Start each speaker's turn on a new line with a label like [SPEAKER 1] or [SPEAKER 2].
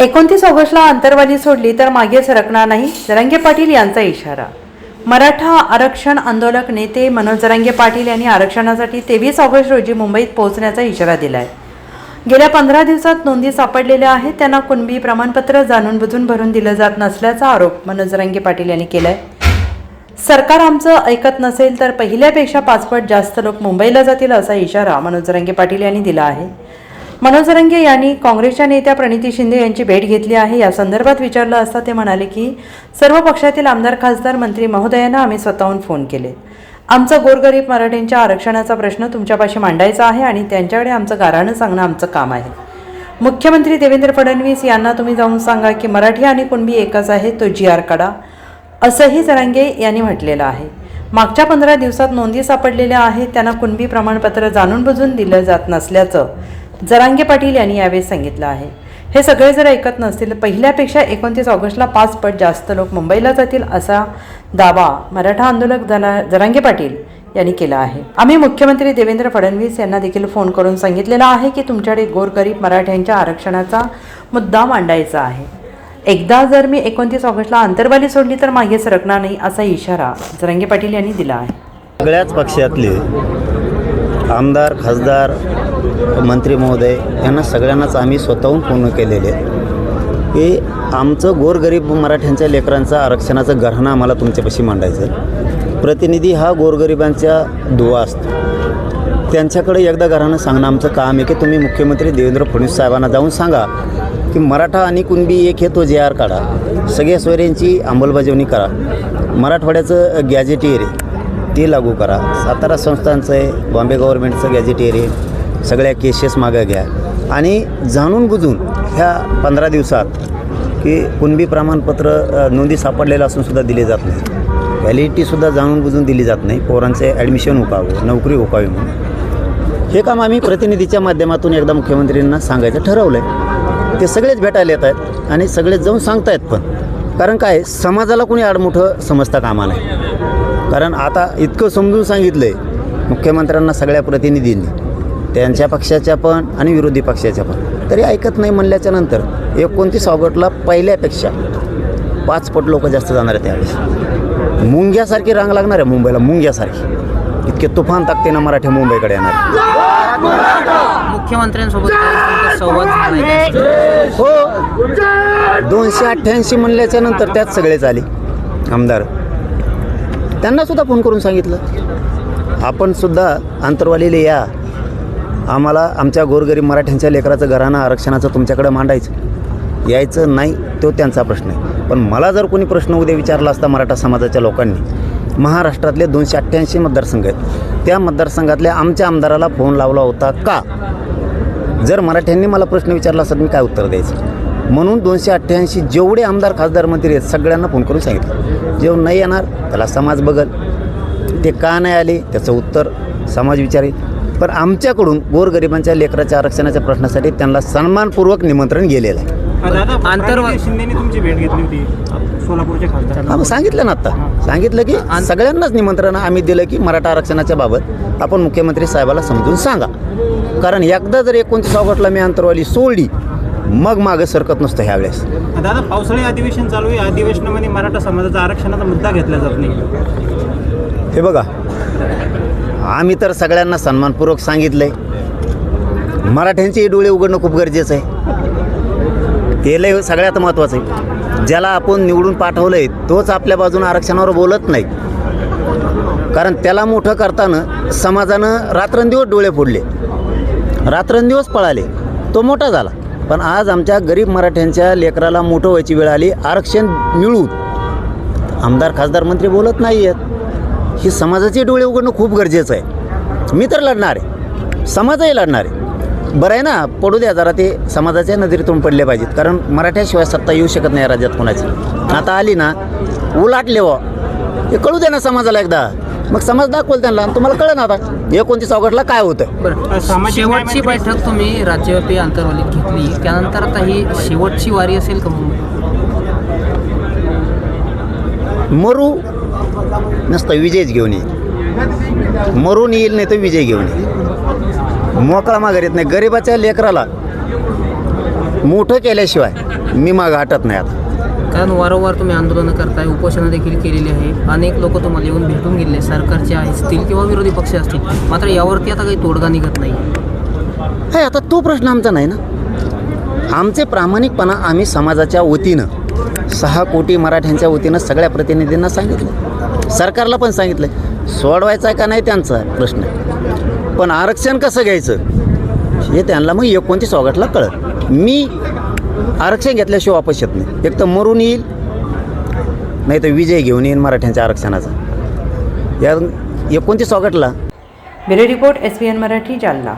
[SPEAKER 1] एकोणतीस ऑगस्टला अंतरवादी सोडली तर मागे सरकणार नाही जरांगे पाटील यांचा इशारा. मराठा आरक्षण आंदोलक नेते मनोज जरांगे पाटील यांनी आरक्षणासाठी तेवीस ऑगस्ट रोजी मुंबईत पोहोचण्याचा इशारा दिला आहे गेल्या पंधरा दिवसात नोंदी सापडलेल्या आहेत त्यांना कुणबी प्रमाणपत्र जाणून बुजून भरून दिलं जात नसल्याचा आरोप मनोज जरांगे पाटील यांनी केला आहे सरकार आमचं ऐकत नसेल तर पहिल्यापेक्षा पाचपट जास्त लोक मुंबईला जातील असा इशारा मनोज जरांगे पाटील यांनी दिला आहे. मनोजरंगे यांनी काँग्रेसच्या नेत्या प्रणिती शिंदे यांची भेट घेतली आहे. या संदर्भात विचारलं असता ते म्हणाले की सर्व पक्षातील आमदार खासदार मंत्री महोदयांना आम्ही स्वतःहून फोन केले. आमचं गोरगरीब मराठ्यांच्या आरक्षणाचा प्रश्न तुमच्यापाशी मांडायचा आहे आणि त्यांच्याकडे आमचं गाराणं सांगणं आमचं काम आहे. मुख्यमंत्री देवेंद्र फडणवीस यांना तुम्ही जाऊन सांगा की मराठी आणि कुणबी एकच आहे तो जी आर काढा असंही जरांगे यांनी म्हटलेलं आहे. मागच्या पंधरा दिवसात नोंदी सापडलेल्या आहेत त्यांना कुणबी प्रमाणपत्र जाणून बुजून दिलं जात नसल्याचं जरांगे पाटील यांनी यावेळी सांगितलं आहे. हे सगळे जर ऐकत नसतील पहिल्यापेक्षा एकोणतीस ऑगस्टला पाच पट जास्त लोक मुंबईला जातील असा दावा मराठा आंदोलक जना जरांगे पाटील यांनी केला आहे. आम्ही मुख्यमंत्री देवेंद्र फडणवीस यांना देखील फोन करून सांगितलेला आहे की तुमच्याकडे गोरगरीब मराठ्यांच्या आरक्षणाचा मुद्दा मांडायचा आहे. एकदा जर मी एकोणतीस ऑगस्टला अंतरवाली सोडली तर मागे सरकणार नाही असा इशारा जरांगे पाटील यांनी दिला आहे.
[SPEAKER 2] सगळ्याच पक्षातले आमदार खासदार मंत्री महोदय यांना सगळ्यांनाच आम्ही स्वतःहून पूर्ण केलेले की आमचं गोरगरीब मराठ्यांच्या लेकरांचा आरक्षणाचं गहना आम्हाला तुमच्यापाशी मांडायचं आहे. प्रतिनिधी हा गोरगरिबांच्या दुवा असतो. त्यांच्याकडे एकदा घरानं सांगणं आमचं काम आहे की तुम्ही मुख्यमंत्री देवेंद्र फडणवीस साहेबांना जाऊन सांगा की मराठा आणि कुणबी एक हे तो जे आर काढा. सगळ्या सोयऱ्यांची अंमलबजावणी करा. मराठवाड्याचं गॅजेटियर आहे ते लागू करा. सातारा संस्थांचं आहे बॉम्बे गव्हर्नमेंटचं गॅझेटेरियन सगळ्या केसेस मागं घ्या. आणि जाणून बुजून ह्या पंधरा दिवसात की कुणबी प्रमाणपत्र नोंदी सापडलेलं असून सुद्धा दिले जात नाही. व्हॅलिडिटीसुद्धा जाणून बुजून दिली जात नाही. पोरांचे ॲडमिशन उकावं नोकरी उकावी म्हणून. हे काम आम्ही प्रतिनिधीच्या माध्यमातून एकदा मुख्यमंत्र्यांना सांगायचं ठरवलं आहे ते सगळेच भेटायला येत आहेत आणि सगळेच जाऊन सांगतायत पण. कारण काय समाजाला कोणी आडमुठं समजता कामा नाही कारण आता इतकं समजून सांगितलं आहे मुख्यमंत्र्यांना सगळ्या प्रतिनिधींनी. त्यांच्या पक्षाच्या पण आणि विरोधी पक्षाच्या पण. तरी ऐकत नाही म्हणल्याच्या नंतर एकोणतीस ऑगस्टला पहिल्यापेक्षा पाच पट लोक जास्त जाणार आहेत त्यावेळेस. मुंग्यासारखी रांग लागणार आहे मुंबईला मुंग्यासारखी. इतके तुफान ताकदीनं मराठी मुंबईकडे येणार
[SPEAKER 3] मुख्यमंत्र्यांसोबत संवाद आहे?
[SPEAKER 2] हो. दोनशे अठ्ठ्याऐंशी म्हणल्याच्या नंतर त्यात सगळेच आले. आमदार. त्यांनासुद्धा फोन करून सांगितलं. आपणसुद्धा आंतरवालीले या. आम्हाला आमच्या गोरगरीब मराठ्यांच्या लेकराचं घराणं आरक्षणाचं तुमच्याकडे मांडायचं. यायचं नाही तो त्यांचा प्रश्न आहे. पण मला जर कोणी प्रश्न उद्या विचारला असता मराठा समाजाच्या लोकांनी महाराष्ट्रातले दोनशे अठ्ठ्याऐंशी मतदारसंघ आहेत. त्या मतदारसंघातल्या आमच्या आमदाराला फोन लावला होता का? जर मराठ्यांनी मला प्रश्न विचारला असता तर मी काय उत्तर द्यायचं? म्हणून दोनशे अठ्ठ्याऐंशी जेवढे आमदार खासदार मंत्री आहेत सगळ्यांना फोन करून सांगितलं. जेव्हा नाही येणार त्याला समाज बघल. ते का नाही आले त्याचं उत्तर समाज विचारेल. पण आमच्याकडून गोरगरिबांच्या लेकराच्या आरक्षणाच्या प्रश्नासाठी त्यांना सन्मानपूर्वक निमंत्रण गेलेलं आहे.
[SPEAKER 4] दादा
[SPEAKER 3] आंतरवा-
[SPEAKER 4] आंतरवाली शिंदेनी तुमची भेट घेतली होती सोलापूरचे खासदार.
[SPEAKER 2] मग सांगितलं ना आता. सांगितलं की सगळ्यांनाच निमंत्रण आम्ही दिलं की मराठा आरक्षणाच्या बाबत आपण मुख्यमंत्री साहेबाला समजून सांगा. कारण एकदा जर एकोणतीस ऑगस्टला मी अंतरवाली सोडली मग मागं सरकत नसतं ह्यावेळेस.
[SPEAKER 4] दादा पावसाळी अधिवेशन चालू आहे. अधिवेशनामध्ये मराठा समाजाचा आरक्षणाचा मुद्दा घेतला जात नाही.
[SPEAKER 2] हे बघा आम्ही तर सगळ्यांना सन्मानपूर्वक सांगितलंय. मराठ्यांचे डोळे उघडणं खूप गरजेचं आहे. ते लय सगळ्यात महत्त्वाचं आहे. ज्याला आपण निवडून पाठवलंय तोच आपल्या बाजूनं आरक्षणावर बोलत नाही. कारण त्याला मोठं करताना समाजानं रात्रंदिवस डोळे फोडले. रात्रंदिवस पळाले. तो मोठा झाला. पण आज आमच्या गरीब मराठ्यांच्या लेकराला मोठं व्हायची वेळ आली. आरक्षण मिळू आमदार खासदार मंत्री बोलत नाही आहेत ही समाजाचे डोळे उघडणं खूप गरजेचं आहे. मी तर लढणार आहे. समाजही लढणार आहे. बरं आहे ना पडू द्या जरा ते समाजाच्या नजरेतून पडले पाहिजेत. कारण मराठ्याशिवाय सत्ता येऊ शकत नाही राज्यात कोणाची. आता आली ना उलाटले व. हे कळू दे ना समाजाला एकदा. मग समाज दाखवल त्यांना आणि तुम्हाला कळलं ना आता एकोणतीस ऑगस्टला काय होतं?
[SPEAKER 3] बरं
[SPEAKER 4] सामाजिक न्याय
[SPEAKER 3] शेवटची
[SPEAKER 4] मंत्री-
[SPEAKER 3] बैठक तुम्ही राज्यव्यापी अंतरवालीत घेतली. त्यानंतर आता ही शेवटची वारी असेल का मुंबई
[SPEAKER 2] मरू नसतं विजयच घेऊन येईल. मरून येईल नाही तर विजय घेऊन येईल. मोकळा माघार येत नाही. गरिबाच्या लेकराला मोठं केल्याशिवाय मी मागं हटत नाही आता.
[SPEAKER 3] कारण वारंवार तुम्ही आंदोलनं करताय उपोषणं देखील केलेली आहे. अनेक लोक तुम्हाला येऊन भेटून गेले सरकारचे असतील किंवा विरोधी पक्ष असतील. मात्र यावरती आता काही तोडगा निघत नाही.
[SPEAKER 2] हे आता तो प्रश्न आमचा नाही ना? आमचे प्रामाणिकपणा आम्ही समाजाच्या वतीनं सहा कोटी मराठ्यांच्या वतीनं सगळ्या प्रतिनिधींना सांगितलं. सरकारला पण सांगितलं सोडवायचा का नाही त्यांचा प्रश्न. पण आरक्षण कसं घ्यायचं? हे त्यांना मग एकोणतीस ऑगस्टला कळत मी आरक्षण घेतल्याशिवाय वापस येत नाही. एक तर मरून येईल नाही तर विजय घेऊन येईल मराठ्यांच्या आरक्षणाचा. या एकोणतीस ऑगस्टला
[SPEAKER 1] bureau report S B N Marathi Jalna.